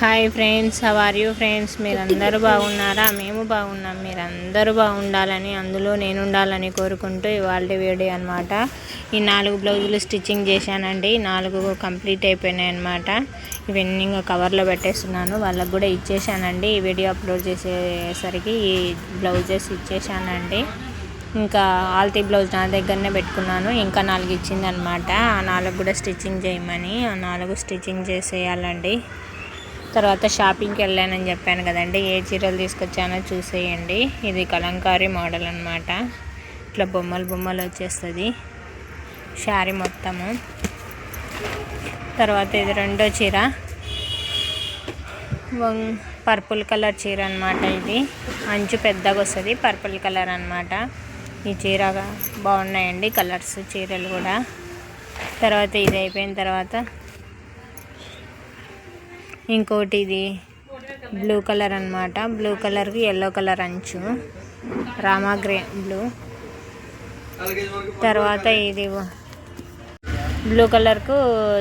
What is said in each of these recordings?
Hi friends are you friends మీరందరూ బాగున్నారా? మేము బాగున్నాం. మీరందరూ బాగుండాలని అందులో నేను ఉండాలని కోరుకుంటూ ఇవాళ వీడియో అనమాట ఈ నాలుగు బ్లౌజులు స్టిచ్చింగ్ చేశానండి. నాలుగు కంప్లీట్ అయిపోయినాయి అనమాట ఇవన్నీ ఇంకా కవర్లో పెట్టేస్తున్నాను. వాళ్ళకు కూడా ఇచ్చేసానండి ఈ వీడియో అప్లోడ్ చేసేసరికి ఈ బ్లౌజెస్ ఇచ్చేసానండి ఇంకా ఆల్తీ బ్లౌజ్ నా దగ్గరనే పెట్టుకున్నాను. ఇంకా నాలుగు ఇచ్చిందనమాట ఆ నాలుగు కూడా స్టిచ్చింగ్ చేయమని ఆ నాలుగు స్టిచ్చింగ్ చేసేయాలండి. తర్వాత షాపింగ్కి వెళ్ళానని చెప్పాను కదండి. ఏ చీరలు తీసుకొచ్చానో చూసేయండి. ఇది కలంకారీ మోడల్ అనమాట ఇట్లా బొమ్మలు బొమ్మలు వచ్చేస్తుంది. శారీ మొత్తము. తర్వాత ఇది రెండో చీర. వం- పర్పుల్ కలర్ చీర అనమాట ఇది. అంచు పెద్దగా వస్తుంది పర్పుల్ కలర్ అనమాట ఈ చీర బాగున్నాయండి కలర్స్ చీరలు కూడా. తర్వాత ఇది అయిపోయిన తర్వాత ఇంకోటి ఇది బ్లూ కలర్ అనమాట బ్లూ కలర్కి ఎల్లో కలర్ అంచు. Rama grey blue. తర్వాత ఇది బ్లూ కలర్కు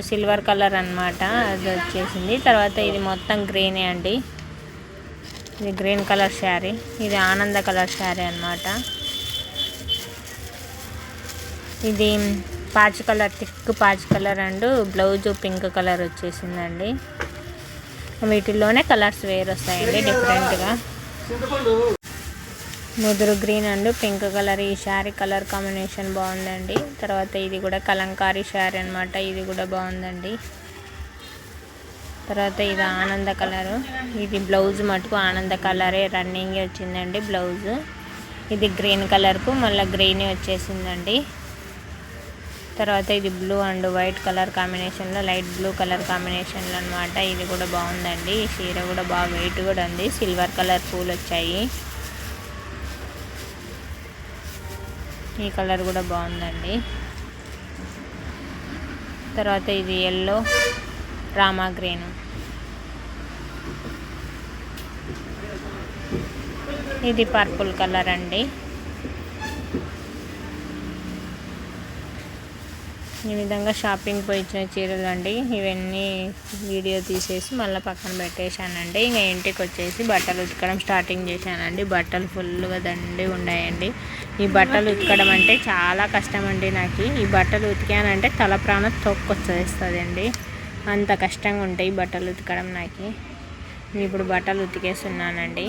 సిల్వర్ కలర్ అన్నమాట. అది వచ్చేసింది. తర్వాత ఇది మొత్తం గ్రీనే అండి. ఇది గ్రీన్ కలర్ శారీ. ఇది ఆనంద కలర్ శారీ అన్నమాట. ఇది పాచి కలర్ థిక్ పాచి colour and blouse pink colour వచ్చేసిందండి. వీటిల్లోనే కలర్స్ వేరు వస్తాయండి డిఫరెంట్గా ముదురు గ్రీన్ అండ్ పింక్ కలర్ ఈ శారీ కలర్ కాంబినేషన్ బాగుందండి. తర్వాత ఇది కూడా కలంకారీ శారీ అనమాట ఇది కూడా బాగుందండి. తర్వాత ఇది ఆనంద కలరు ఇది బ్లౌజ్ మటుకు ఆనంద కలరే రన్నింగ్ వచ్చిందండి బ్లౌజ్. ఇది గ్రీన్ కలర్కు మళ్ళీ గ్రీన్ వచ్చేసిందండి. తర్వాత ఇది బ్లూ అండ్ వైట్ కలర్ కాంబినేషన్లో లైట్ బ్లూ కలర్ కాంబినేషన్లో అనమాట ఇది కూడా బాగుందండి. ఈ చీర కూడా బాగా వెయిట్ కూడా ఉంది. సిల్వర్ కలర్ పూలు వచ్చాయి. ఈ కలర్ కూడా బాగుందండి. తర్వాత ఇది ఎల్లో రామా గ్రీన్ ఇది పర్పుల్ కలర్ అండి. ఈ విధంగా షాపింగ్ పోయి ఇచ్చిన చీరలు అండి. ఇవన్నీ వీడియో తీసేసి మళ్ళీ పక్కన పెట్టేశానండి. ఇంకా ఇంటికి వచ్చేసి బట్టలు ఉతకడం స్టార్టింగ్ చేశానండి. బట్టలు ఫుల్గా దండి ఉన్నాయండి. ఈ బట్టలు ఉతకడం అంటే చాలా కష్టం అండి నాకు. ఈ బట్టలు ఉతికానంటే తల ప్రాణం తొక్కొచ్చేస్తుంది అండి అంత కష్టంగా ఉంటాయి బట్టలు ఉతకడం నాకు. ఇప్పుడు బట్టలు ఉతికేస్తున్నానండి.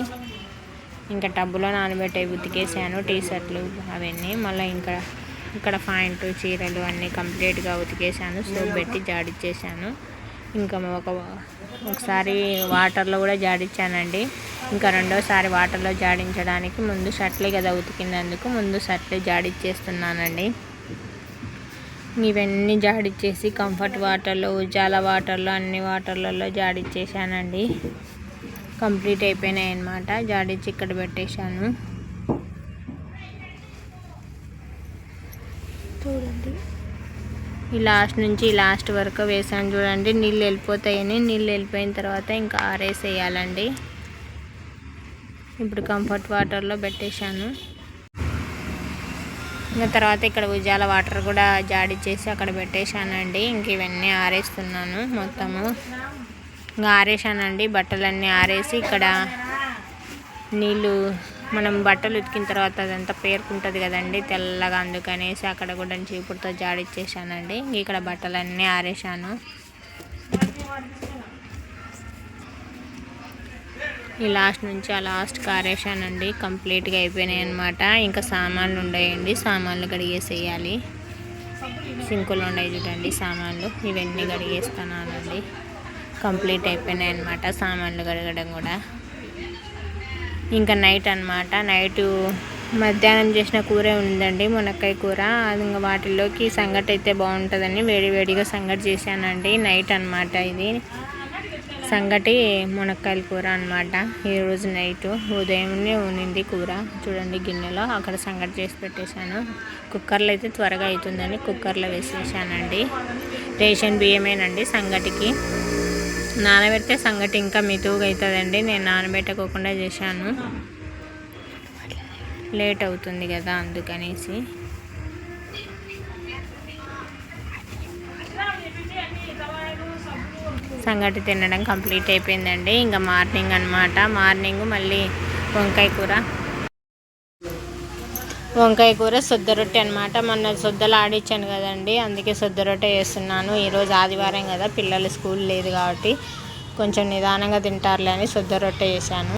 ఇంకా టబ్బులో నానబెట్టే ఉతికేసాను టీ షర్ట్లు అవన్నీ. మళ్ళీ ఇంకా ఇక్కడ ఫాయింట్ చీరలు అన్నీ కంప్లీట్గా ఉతికేసాను సోప్ పెట్టి జాడిచ్చేసాను ఇంకా ఒక ఒకసారి వాటర్లో కూడా జాడిచ్చానండి. ఇంకా రెండోసారి వాటర్లో జాడించడానికి ముందు షర్ట్లే కదా ఉతికినందుకు ముందు షర్ట్లే జాడిచ్చేస్తున్నానండి. ఇవన్నీ జాడిచ్చేసి కంఫర్ట్ వాటర్లో ఉజాల వాటర్లో అన్ని వాటర్లలో జాడిచ్చేసానండి కంప్లీట్ అయిపోయినాయి అన్నమాట జాడిచ్చి ఇక్కడ పెట్టేశాను. చూడండి ఈ లాస్ట్ నుంచి లాస్ట్ వరకు వేసాను చూడండి. నీళ్ళు వెళ్ళిపోతాయని. నీళ్ళు వెళ్ళిపోయిన తర్వాత ఇంకా ఆరేసేయాలండి. ఇప్పుడు కంఫర్ట్ వాటర్లో పెట్టేశాను. ఇంకా తర్వాత ఇక్కడ ఉజాల వాటర్ కూడా జాడి చేసి అక్కడ పెట్టేశానండి. ఇంక ఇవన్నీ ఆరేస్తున్నాను మొత్తము. ఇంకా ఆరేసానండి బట్టలన్నీ ఆరేసి ఇక్కడ నీళ్ళు మనం బట్టలు ఉతికిన తర్వాత అదంతా పేరుకుంటుంది కదండి. తెల్లగా అందుకనేసి అక్కడ కూడా చీపుడుతో జాడిచ్చేసానండి. ఇక్కడ బట్టలన్నీ ఆరేసాను ఈ లాస్ట్ నుంచి ఆ లాస్ట్కి ఆరేసానండి కంప్లీట్గా అయిపోయినాయి అనమాట ఇంకా సామాన్లు ఉండేయండి. సామాన్లు కడిగేసేయాలి. సింకులు ఉన్నాయి చూడండి సామాన్లు. ఇవన్నీ కడిగేస్తున్నానండి. కంప్లీట్ అయిపోయినాయి అనమాట సామాన్లు కడగడం కూడా. ఇంకా నైట్ అనమాట నైటు మధ్యాహ్నం చేసిన కూరే ఉందండి మునక్కాయ కూర. అది ఇంకా వాటిల్లోకి సంగటి అయితే బాగుంటుందని వేడి వేడిగా సంగటి చేశానండి. నైట్ అనమాట ఇది. సంగటి మునక్కాయల కూర అనమాట ఈరోజు నైట్ ఉదయంనే ఉనింది కూర. చూడండి గిన్నెలో అక్కడ సంగటి చేసి పెట్టేశాను. కుక్కర్లో అయితే త్వరగా అవుతుందని కుక్కర్లో వేసేసానండి. రేషన్ బియ్యమేనండి సంగటికి. నానబెడితే సంగటి ఇంకా మితువుగా అవుతుందండి నేను నానబెట్టకోకుండా చేశాను. లేట్ అవుతుంది కదా అందుకనేసి. సంగటి తినడం కంప్లీట్ అయిపోయిందండి. ఇంకా మార్నింగ్ అనమాట మార్నింగ్ మళ్ళీ వంకాయ కూర. వంకాయ కూర సొద్ద రొట్టె అనమాట మొన్న సొద్దలు ఆడిచ్చాను కదండి అందుకే సొద్ద రొట్టె చేస్తున్నాను. ఈరోజు ఆదివారం కదా పిల్లలు స్కూల్ లేదు కాబట్టి కొంచెం నిదానంగా తింటారులే అని సొద్ద రొట్టె చేశాను.